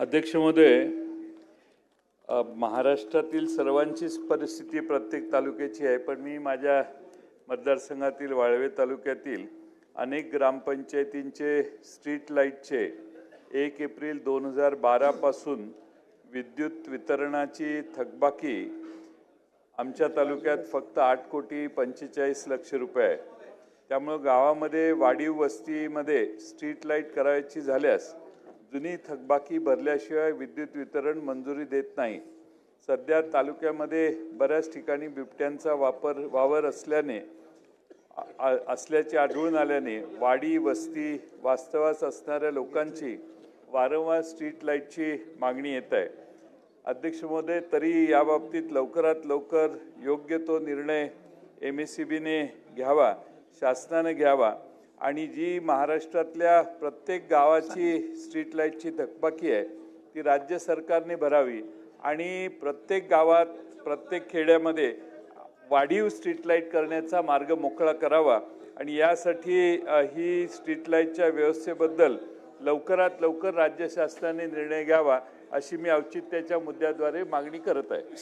अध्यक्ष महोदय महाराष्ट्रातील सर्वांचीच परिस्थिती प्रत्येक तालुक्याची आहे पण मी माझ्या मतदारसंघातील वाळवे तालुक्यातील अनेक ग्रामपंचायतींचे स्ट्रीट लाईटचे एक एप्रिल दोन हजार बारापासून विद्युत वितरणाची थकबाकी आमच्या तालुक्यात फक्त आठ कोटी पंचेचाळीस लक्ष रुपये आहे. त्यामुळं गावामध्ये वाढीव वस्तीमध्ये स्ट्रीट लाइट करायची झाल्यास जुनी थकबाकी भरल्याशिवाय विद्युत वितरण मंजुरी देत नाही. सध्या तालुक्यामध्ये बऱ्याच ठिकाणी बिबट्यांचा वापर वावर असल्याने आ- असल्याचे आढळून आल्याने वाडी वस्ती वास्तवास असणाऱ्या लोकांची वारंवार स्ट्रीट लाईटची मागणी येत आहे. अध्यक्ष महोदय तरी याबाबतीत लवकरात लवकर योग्य तो निर्णय एम एस सी बीने घ्यावा शासनाने घ्यावा आणि जी महाराष्ट्रातल्या प्रत्येक गावाची स्ट्रीट लाईटची धकबाकी आहे ती राज्य सरकारने भरावी. आणि प्रत्येक गावात प्रत्येक खेड्यामध्ये वाढीव स्ट्रीट लाइट करण्याचा मार्ग मोकळा करावा. आणि यासाठी ही स्ट्रीट लाईटच्या व्यवस्थेबद्दल लवकरात लवकर राज्य शासनाने निर्णय घ्यावा अशी मी औचित्याच्या मुद्द्याद्वारे मागणी करत आहे.